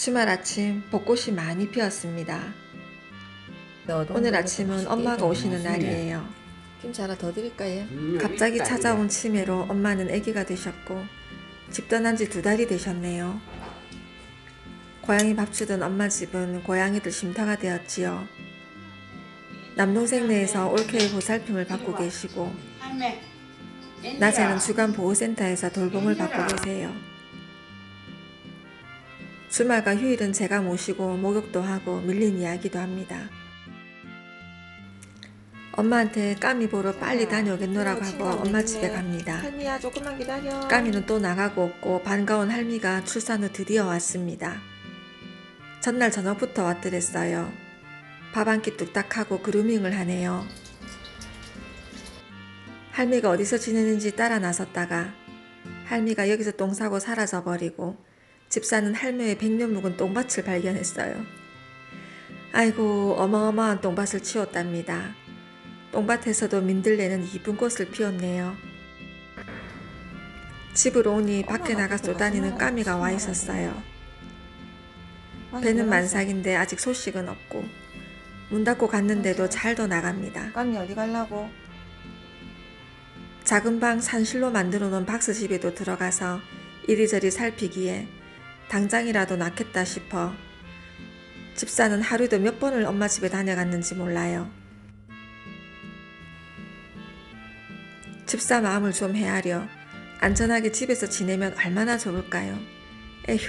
주말 아침 벚꽃이 많이 피었습니다. 오늘 아침은 엄마가 오시는 날이에요. 김치 하나 더 드릴까요? 갑자기 찾아온 치매로 엄마는 아기가 되셨고 집 떠난 지 두 달이 되셨네요. 고양이 밥 주던 엄마 집은 고양이들 쉼터가 되었지요. 남동생 내에서 올케의 보살핌을 받고 계시고 낮에는 주간 보호센터에서 돌봄을 받고 계세요. 주말과 휴일은 제가 모시고 목욕도 하고 밀린 이야기도 합니다. 엄마한테 까미 보러 빨리 다녀오겠노라고 하고 엄마 집에 갑니다. 할미야 조금만 기다려. 까미는 또 나가고 없고 반가운 할미가 출산 후 드디어 왔습니다. 전날 저녁부터 왔더랬어요. 밥 한 끼 뚝딱 하고 그루밍을 하네요. 할미가 어디서 지내는지 따라 나섰다가 할미가 여기서 똥 싸고 사라져 버리고 집사는 할매의 백년 묵은 똥밭을 발견했어요. 아이고 어마어마한 똥밭을 치웠답니다. 똥밭에서도 민들레는 이쁜 꽃을 피웠네요. 집으로 오니 밖에 나가 쏘다니는 까미가 와 있었어요. 배는 만삭인데 아직 소식은 없고 문 닫고 갔는데도 잘도 나갑니다. 까미 어디 갈라고? 작은 방 산실로 만들어 놓은 박스 집에도 들어가서 이리저리 살피기에 당장이라도 낫겠다 싶어 집사는 하루에도 몇 번을 엄마 집에 다녀갔는지 몰라요. 집사 마음을 좀 헤아려 안전하게 집에서 지내면 얼마나 좋을까요? 에휴.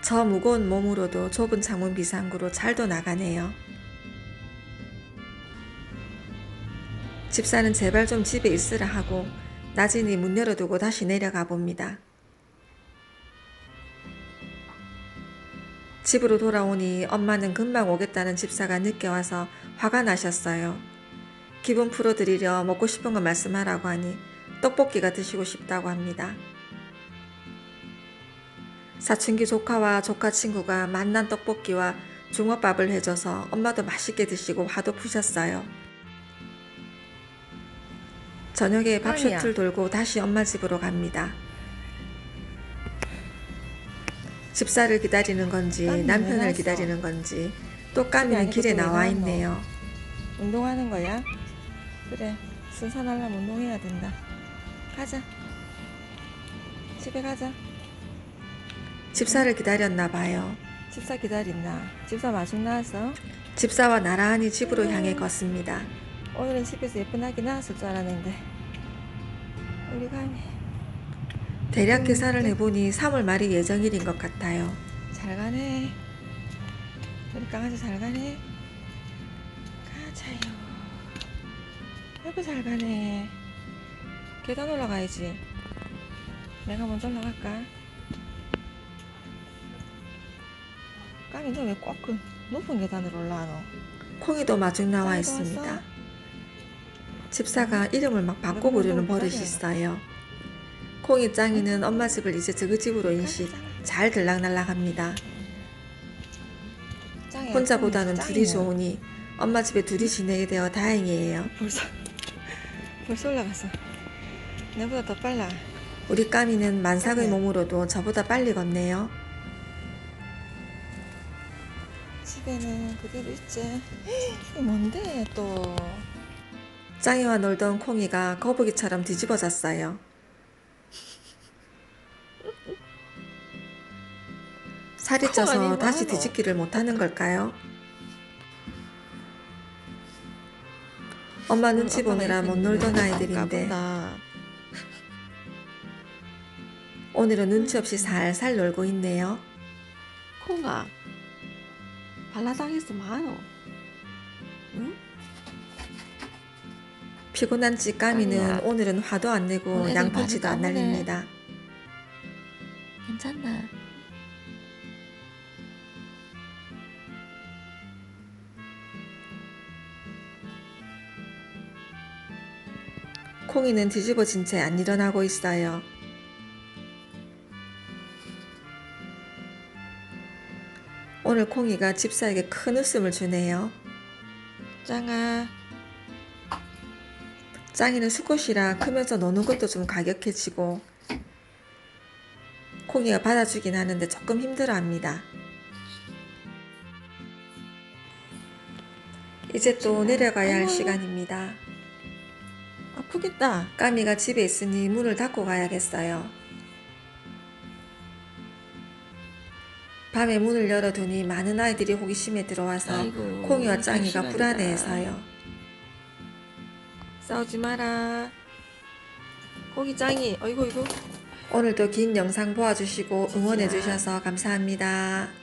저 무거운 몸으로도 좁은 창문 비상구로 잘도 나가네요. 집사는 제발 좀 집에 있으라 하고 나진이 문 열어두고 다시 내려가 봅니다. 집으로 돌아오니 엄마는 금방 오겠다는 집사가 늦게 와서 화가 나셨어요. 기분 풀어드리려 먹고 싶은 거 말씀하라고 하니 떡볶이가 드시고 싶다고 합니다. 사춘기 조카와 조카 친구가 만난 떡볶이와 중어밥을 해줘서 엄마도 맛있게 드시고 화도 푸셨어요. 저녁에 밥. 셔틀 돌고 다시 엄마 집으로 갑니다. 집사를 기다리는 건지 남편을? 기다리는 건지 또 까미는 길에 나와? 있네요. 운동하는 거야? 그래. 순산하려면 운동해야 된다. 가자. 집에 가자. 집사를 기다렸나 봐요. 집사 기다린다. 집사 마중 나왔어? 집사와 나란히 집으로 음. 향해 걷습니다. 오늘은 집에서 예쁜 아기 낳았을 줄 알았는데. 우리 가미. 대략 음, 계산을 네. 해보니 3월 말이 예정일인 것 같아요. 잘 가네. 우리 강아지 잘 가네. 가자요. 아이고 잘 가네. 계단 올라가야지. 내가 먼저 올라갈까? 까미 너왜 꼭그 높은 계단으로 올라가노? 콩이도 마중 나와 있습니다. 왔어? 집사가 이름을 막 바꿔 부르는 버릇이. 있어요. 콩이 짱이는 엄마 집을 이제 저그 집으로 인식 잘 들락날락합니다. 혼자보다는. 둘이 좋으니 엄마 집에 둘이 지내게 되어 다행이에요. 벌써 벌써 올라갔어. 내보다 더 빨라. 우리 까미는 만삭의 네. 몸으로도 저보다 빨리 걷네요. 집에는 그대로 있지. 이게 뭔데 또? 짱이와 놀던 콩이가 거북이처럼 뒤집어졌어요. 살이 콩 쪄서 다시 뭐. 뒤집기를 못하는 걸까요? 엄마 눈치 보느라 못 놀던 아이들인데. 오늘은 눈치 없이 살살 놀고 있네요. 콩아 발라당했어. 응? 피곤한 찌 까미는 까미야. 오늘은 화도 안 내고 양파치도 안. 날립니다. 괜찮나? 콩이는 뒤집어진 채 안 일어나고 있어요. 오늘 콩이가 집사에게 큰 웃음을 주네요. 짱아 짱이는 수컷이라 크면서 노는 것도 좀 가격해지고 콩이 콩이가 받아주긴 하는데 조금 힘들어합니다. 이제 또 내려가야 할. 시간입니다. 아프겠다. 까미가 집에 있으니 문을 닫고 가야겠어요. 밤에 문을 열어두니 많은 아이들이 호기심에 들어와서 아이고, 콩이와 짱이가. 불안해해서요. 싸우지 마라. 고기 짱이. 어이구 이구. 오늘도 긴 영상 보아주시고 응원해주셔서 감사합니다.